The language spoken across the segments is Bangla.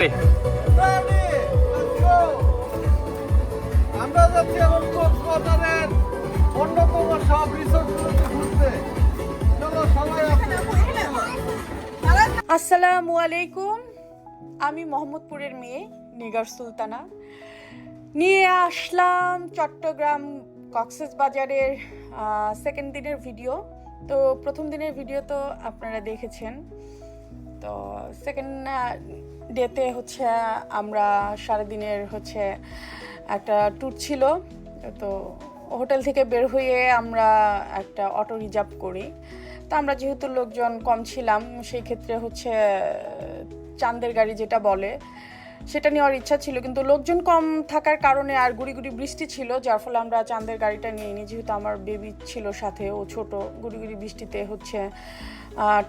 Ready, আমরা যাচ্ছি এখন কক্সবাজারের অন্যতম সব রিসোর্টগুলোতে ঘুরতে। চলো সবাই আসসালামু আলাইকুম। আমি মোহাম্মদপুরের মেয়ে নিগার সুলতানা। নিয়ে আসলাম চট্টগ্রাম কক্সেস বাজারের সেকেন্ড দিনের ভিডিও তো প্রথম দিনের ভিডিও তো আপনারা দেখেছেন। তো সেকেন্ড ডেতে হচ্ছে আমরা সারাদিনের হচ্ছে একটা ট্যুর ছিল। তো হোটেল থেকে বের হয়ে আমরা একটা অটো রিজার্ভ করি। তো আমরা যেহেতু লোকজন কম ছিলাম, সেই ক্ষেত্রে হচ্ছে চাঁদের গাড়ি যেটা বলে, সেটা নেওয়ার ইচ্ছা ছিল। কিন্তু লোকজন কম থাকার কারণে আর গুড়ি গুড়ি বৃষ্টি ছিল, যার ফলে আমরা চাঁদের গাড়িটা নিয়ে নিই যেহেতু আমার বেবি ছিল সাথে, ও ছোট, গুড়ি গুড়ি বৃষ্টিতে হচ্ছে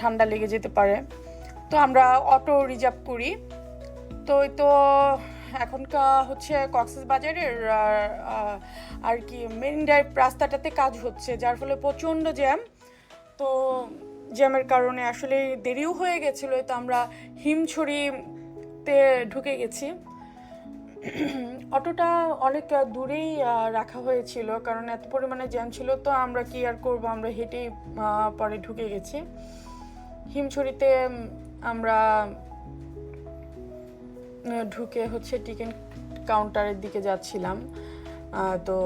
ঠান্ডা লেগে যেতে পারে। তো আমরা অটো রিজার্ভ করি। তো তো এখনকার হচ্ছে কক্সেস বাজারের আর- কি মেরিন ড্রাইভ রাস্তাটাতে কাজ হচ্ছে, যার ফলে প্রচণ্ড জ্যাম। তো জ্যামের কারণে আসলে দেরিও হয়ে গেছিল তো আমরা হিমছড়িতে ঢুকে গেছি। অটোটা অনেক দূরেই রাখা হয়েছিল, কারণ এত পরিমাণে জ্যাম ছিল, তো আমরা কি আর করব, আমরা হেঁটেই পরে ঢুকে গেছি। হিমছড়িতে আমরা ঢুকে হচ্ছে টিকিট কাউন্টারের দিকে যাচ্ছিলাম। তো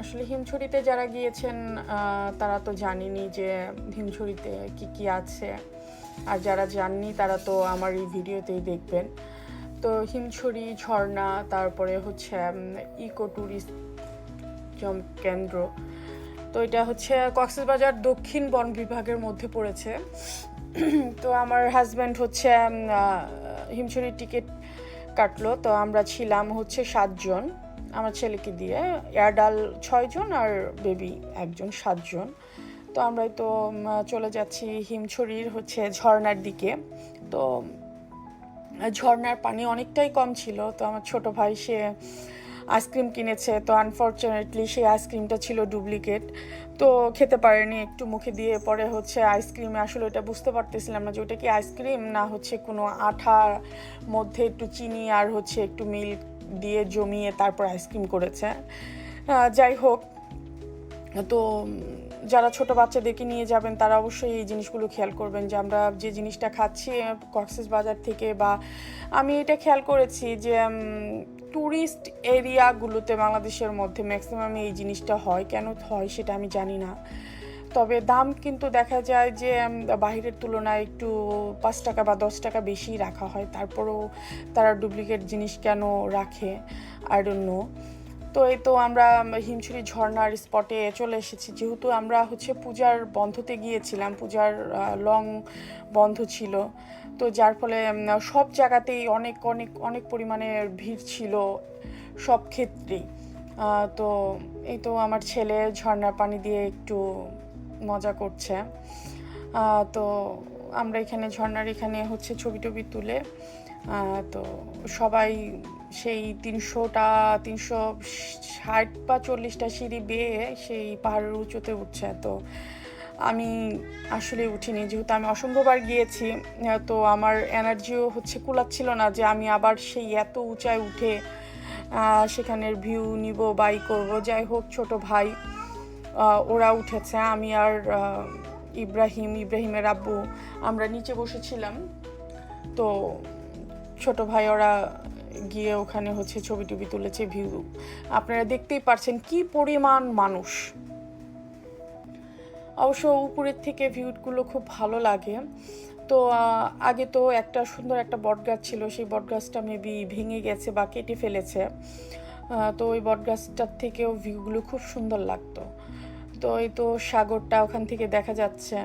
আসলে হিমছড়িতে যারা গিয়েছেন তারা তো জানেনি যে হিমছড়িতে কি কি আছে। আর যারা জাননি, তারা তো আমার এই ভিডিওতেই দেখবেন। তো হিমছড়ি, ঝর্ণা, তারপরে হচ্ছে ইকো ট্যুরিস্ট কেন্দ্র। তো এটা হচ্ছে কক্সবাজার দক্ষিণ বন বিভাগের মধ্যে পড়েছে। তো আমার হাজব্যান্ড হচ্ছে হিমছড়ির টিকিট কাটলো। তো আমরা ছিলাম হচ্ছে সাতজন, আমার ছেলেকে দিয়ে। এয়ারডাল ছয়জন আর বেবি একজন, সাতজন। তো আমরাই তো চলে যাচ্ছি হিমছড়ির হচ্ছে ঝর্ণার দিকে। তো ঝর্নার পানি অনেকটাই কম ছিল। তো আমার ছোট ভাই সে আইসক্রিম কিনেছে, তো আনফর্চুনেটলি সেই আইসক্রিমটা ছিল ডুপ্লিকেট তো খেতে পারেনি একটু মুখে দিয়ে, পরে হচ্ছে আইসক্রিমে আসলে ওটা বুঝতে পারতেছিলাম না যে ওটা কি আইসক্রিম না হচ্ছে কোনো আঠার মধ্যে একটু চিনি আর হচ্ছে একটু মিল্ক দিয়ে জমিয়ে তারপর আইসক্রিম করেছে। যাই হোক, তো যারা ছোট বাচ্চাদেরকে নিয়ে যাবেন তারা অবশ্যই এই জিনিসগুলো খেয়াল করবেন যে আমরা যে জিনিসটা খাচ্ছি, কক্সেস বাজার থেকে বা আমি এটা খেয়াল করেছি যে ট্যুরিস্ট এরিয়াগুলোতে বাংলাদেশের মধ্যে ম্যাক্সিমাম এই জিনিসটা হয়। কেন হয় সেটা আমি জানি না। তবে দাম কিন্তু দেখা যায় যে বাহিরের তুলনায় একটু পাঁচ টাকা বা দশ টাকা বেশি রাখা হয়। তারপরেও তারা ডুপ্লিকেট জিনিস কেন রাখে? ডোন্ট নো তো এই তো আমরা হিমছড়ি ঝর্ণার স্পটে চলে এসেছি। যেহেতু আমরা হচ্ছে পূজার বন্ধতে গিয়েছিলাম, পূজার লং বন্ধ ছিল। তো যার ফলে সব জায়গাতেই অনেক অনেক অনেক পরিমাণে ভিড় ছিল সব ক্ষেত্রেই। তো এই তো আমার ছেলে ঝর্ণার পানি দিয়ে একটু মজা করছে। তো আমরা এখানে, ঝর্ণার এখানে হচ্ছে ছবি টবি তুলে তো সবাই সেই তিনশোটা, তিনশো ষাট বা চল্লিশটা সিঁড়ি বেয়ে সেই পাহাড়ের উঁচুতে উঠছে। তো আমি আসলে উঠিনি, যেহেতু আমি অসংখ্যবার গিয়েছি, তো আমার এনার্জিও হচ্ছে কুলাচ্ছিল না যে আমি আবার সেই এত উঁচায় উঠে সেখানের ভিউ নিব, বাই করব। যাই হোক, ছোট ভাই ওরা উঠেছে। আমি আর ইব্রাহিম, ইব্রাহিমের আব্বু আমরা নিচে বসেছিলাম। তো ছোট ভাই ওরা গিয়ে ওখানে হচ্ছে ছবি টবি তুলেছে, ভিউ। আপনারা দেখতেই পারছেন কি পরিমাণ মানুষ। অবশ্য উপরের থেকে ভিউগুলো খুব ভালো লাগে। তো আগে তো একটা সুন্দর একটা বটগাছ ছিল, সেই বটগাছটা মেবি ভেঙে গেছে বা কেটে ফেলেছে। তো ওই বটগাছটার থেকেও ভিউগুলো খুব সুন্দর লাগতো। তো এই তো সাগরটা ওখান থেকে দেখা যাচ্ছে।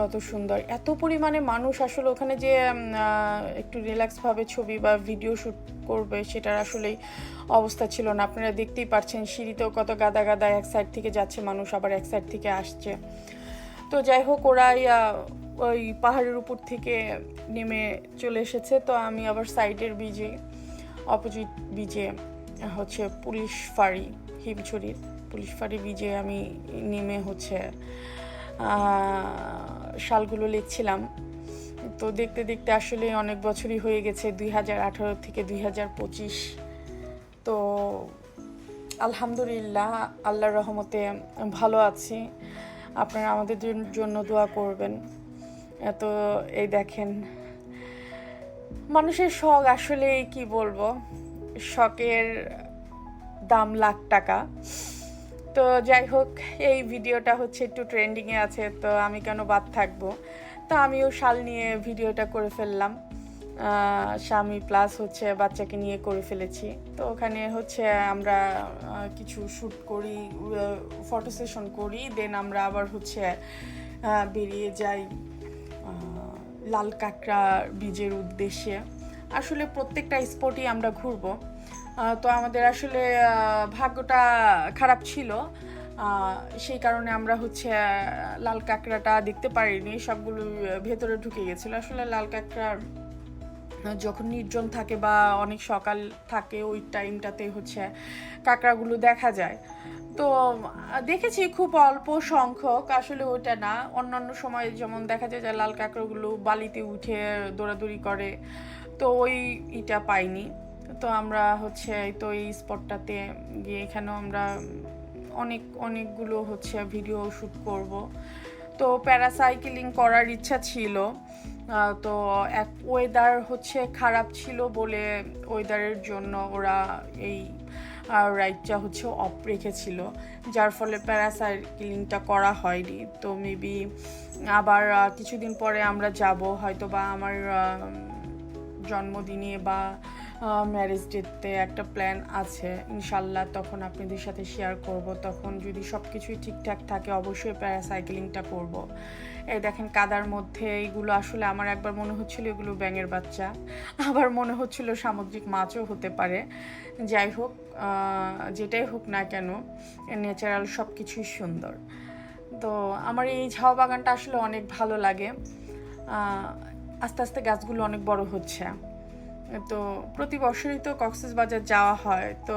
কত সুন্দর। এত পরিমাণে মানুষ আসলে ওখানে যে একটু রিল্যাক্সভাবে ছবি বা ভিডিও শ্যুট করবে সেটার আসলেই অবস্থা ছিল না। আপনারা দেখতেই পাচ্ছেন সিঁড়িতেও কত গাদা গাদা এক সাইড থেকে যাচ্ছে মানুষ, আবার এক সাইড থেকে আসছে। তো যাই হোক, ওরাই ওই পাহাড়ের উপর থেকে নেমে চলে এসেছে। তো আমি আবার সাইডের বিজে অপোজিট বিজে হচ্ছে পুলিশ ফাঁড়ি, হিমছড়ির পুলিশ ফাঁড়ি বিজে আমি নেমে হচ্ছে আহ, শালগুলো লিখছিলাম। তো দেখতে দেখতে আসলে অনেক বছরই হয়ে গেছে দুই হাজার আঠারো থেকে দুই হাজার পঁচিশ। তো আলহামদুলিল্লাহ আল্লাহর রহমতে ভালো আছি। আপনারা আমাদের জন্য দোয়া করবেন। এত এই দেখেন মানুষের শখ আসলে কি বলব? শখের দাম লাখ টাকা। তো যাই হোক, এই ভিডিওটা হচ্ছে একটু ট্রেন্ডিংয়ে আছে, তো আমি কেন বাদ থাকব? তো আমিও শাল নিয়ে ভিডিওটা করে ফেললাম। স্বামী প্লাস হচ্ছে বাচ্চাকে নিয়ে করে ফেলেছি। তো ওখানে হচ্ছে আমরা কিছু শ্যুট করি ফটো সেশন করি দেন আমরা আবার হচ্ছে বেরিয়ে যাই লাল কাঁকড়া বীজের উদ্দেশ্যে। আসলে প্রত্যেকটা স্পটই আমরা ঘুরবো। তো আমাদের আসলে ভাগ্যটা খারাপ ছিল। সেই কারণে আমরা হচ্ছে লাল কাঁকড়াটা দেখতে পারিনি। সবগুলো ভেতরে ঢুকে গেছিল। আসলে লাল কাঁকড়া যখন নির্জন থাকে বা অনেক সকাল থাকে, ওই টাইমটাতে হচ্ছে কাঁকড়াগুলো দেখা যায়। তো দেখেছি খুব অল্প সংখ্যক। আসলে ওইটা না। অন্যান্য সময় যেমন দেখা যায় যে লাল কাঁকড়াগুলো বালিতে উঠে দৌড়াদৌড়ি করে, তো ওই ইটা পাইনি। তো আমরা হচ্ছে তো এই স্পটটাতে গিয়ে এখানেও আমরা অনেক, অনেকগুলো হচ্ছে ভিডিও শ্যুট করব। তো প্যারাসাইকেলিং করার ইচ্ছা ছিল। তো এক ওয়েদার হচ্ছে খারাপ ছিল বলে ওয়েদারের জন্য ওরা এই রাইডটা হচ্ছে অফ রেখেছিল। যার ফলে প্যারাসাইকেলিংটা করা হয়নি। তো মেবি আবার কিছুদিন পরে আমরা যাব। হয়তো বা আমার জন্মদিনে বা ম্যারেজ ডেতে একটা প্ল্যান আছে। ইনশাল্লাহ তখন আপনাদের সাথে শেয়ার করব। তখন যদি সব কিছুই ঠিকঠাক থাকে, অবশ্যই প্যারাসাইকেলিংটা করব। এই দেখেন কাদার মধ্যে এইগুলো আসলে আমার একবার মনে হচ্ছিল এগুলো ব্যাঙের বাচ্চা। আবার মনে হচ্ছিল সামুদ্রিক মাছও হতে পারে। যাই হোক যেটাই হোক না কেন ন্যাচারাল সব কিছুই সুন্দর। তো আমার এই ঝাও বাগানটা আসলে অনেক ভালো লাগে। আস্তে আস্তে গাছগুলো অনেক বড় হচ্ছে। তো প্রতি বছরই তো কক্সেস বাজার যাওয়া হয়, তো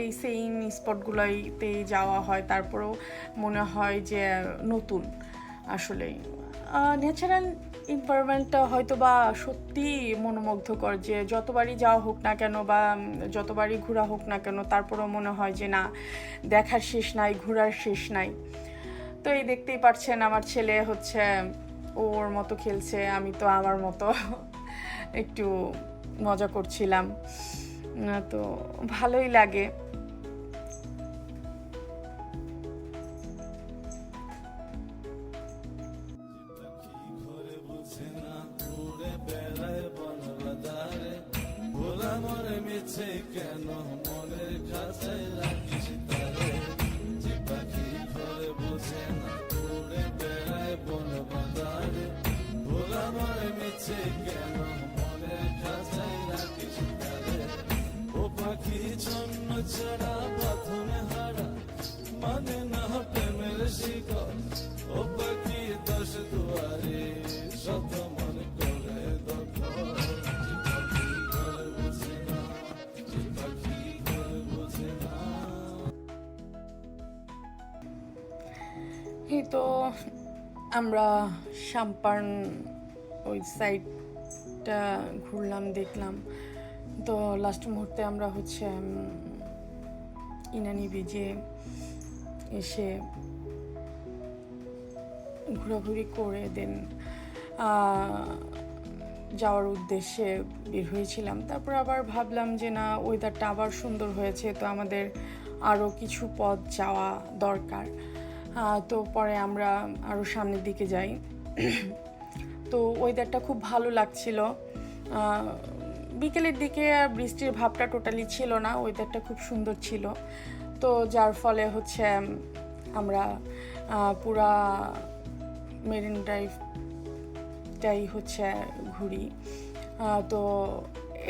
এই সেম স্পটগুলোইতেই যাওয়া হয়, তারপরেও মনে হয় যে নতুন আসলেই ন্যাচারাল এনভায়রনমেন্টটা হয়তো বা সত্যি মনোমুগ্ধকর যে যতবারই যাওয়া হোক না কেন বা যতবারই ঘোরা হোক না কেন, তারপরেও মনে হয় যে না, দেখার শেষ নাই, ঘোরার শেষ নাই। তো এই দেখতেই পারছেন, আমার ছেলে হচ্ছে ওর মতো খেলছে, আমি তো আমার মতো। একটু মজা করছিলাম। তো ভালোই লাগে। কেন মনের এই তো আমরা সাম্পান ওই সাইডটা ঘুরলাম, দেখলাম। তো লাস্ট মুহূর্তে আমরা হচ্ছে ইনানি বিজে এসে ঘোরাঘুরি করে দেন যাওয়ার উদ্দেশ্যে বের হয়েছিলাম। তারপর আবার ভাবলাম যে না ওয়েদারটা আবার সুন্দর হয়েছে, তো আমাদের আরও কিছু পথ যাওয়া দরকার। তো পরে আমরা আরও সামনের দিকে যাই। তো ওয়েদারটা খুব ভালো লাগছিল। বিকেলের দিকে বৃষ্টির ভাবটা টোটালি ছিল না ওয়েদারটা খুব সুন্দর ছিল। তো যার ফলে হচ্ছে, আমরা পুরা মেরিন ড্রাইভটাই হচ্ছে ঘুরি। তো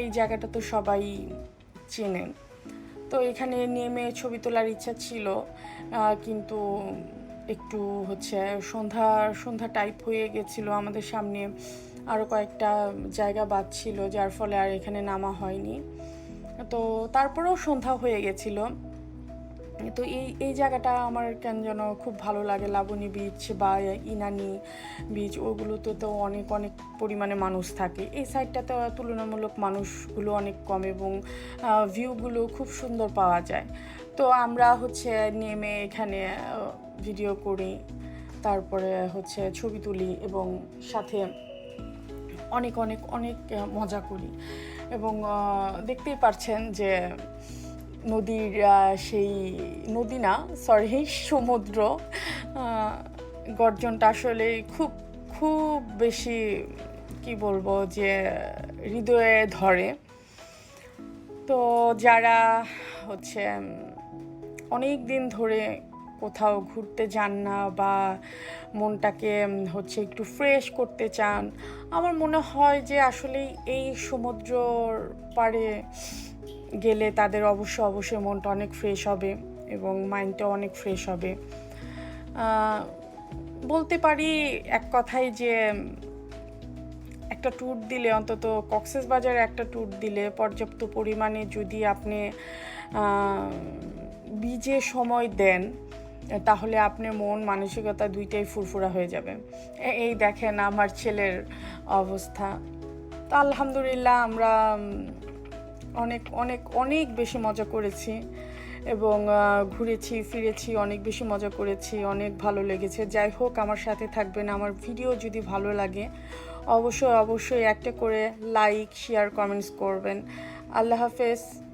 এই জায়গাটা তো সবাই চেনেন তো এখানে নেমে ছবি তোলার ইচ্ছা ছিল কিন্তু একটু হচ্ছে সন্ধ্যা সন্ধ্যা টাইপ হয়ে গেছিল আমাদের সামনে। আরও কয়েকটা জায়গা বাদ ছিল, যার ফলে আর এখানে নামা হয়নি। তো তারপরেও সন্ধ্যা হয়ে গেছিল। তো এই এই জায়গাটা আমার কেন যেন খুব ভালো লাগে, লাবণী বিচ বা ইনানি বিচ ওগুলোতে তো অনেক অনেক পরিমাণে মানুষ থাকে। এই সাইডটাতে তুলনামূলক মানুষগুলো অনেক কম এবং ভিউগুলো খুব সুন্দর পাওয়া যায়। তো আমরা হচ্ছে নেমে এখানে ভিডিও করি, তারপরে হচ্ছে ছবি তুলি এবং সাথে অনেক অনেক অনেক মজা করি। এবং দেখতেই পারছেন যে নদীর সেই নদী না সরি সমুদ্র গর্জনটা আসলে খুব খুব বেশি, কি বলব যে হৃদয়ে ধরে। তো যারা হচ্ছে অনেক দিন ধরে কোথাও ঘুরতে যান না বা মনটাকে হচ্ছে একটু ফ্রেশ করতে চান, আমার মনে হয় যে আসলে এই সমুদ্রর পাড়ে গেলে তাদের অবশ্য অবশ্যই মনটা অনেক ফ্রেশ হবে এবং মাইন্ডটা অনেক ফ্রেশ হবে। বলতে পারি এক কথায় যে, একটা ট্যুর দিলে, অন্তত কক্সেস বাজারে একটা ট্যুর দিলে পর্যাপ্ত পরিমাণে যদি আপনি বীজে সময় দেন তাহলে আপনার মন, মানসিকতা দুইটাই ফুরফুরা হয়ে যাবে। এই দেখেন আমার ছেলের অবস্থা। তো আলহামদুলিল্লাহ আমরা অনেক অনেক অনেক বেশি মজা করেছি এবং ঘুরেছি, ফিরেছি, অনেক বেশি মজা করেছি, অনেক ভালো লেগেছে। যাই হোক, আমার সাথে থাকবেন, আমার ভিডিও যদি ভালো লাগে, অবশ্যই অবশ্যই একটা করে লাইক শেয়ার কমেন্টস করবেন। আল্লাহ হাফেজ।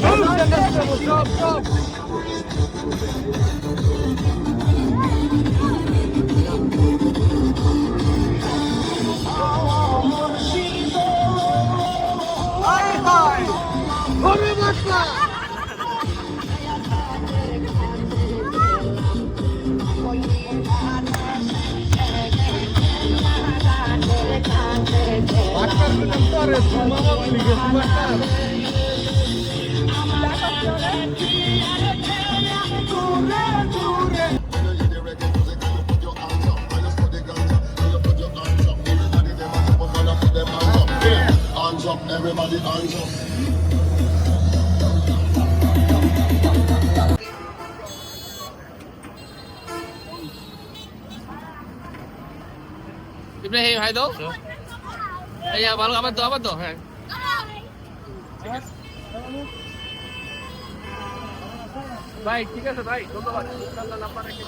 সব সব আয় হায় ঘরে বসলা বাটকার দিলাম তো আরে মামা বলি গেছি বাটকার Hands up, everybody hands up. Ibrahim hi দাও এই ভালো আবার দাও আবার দাও হ্যাঁ ভাই ঠিক আছে ভাই ধন্যবাদ। নাম্বার রেখে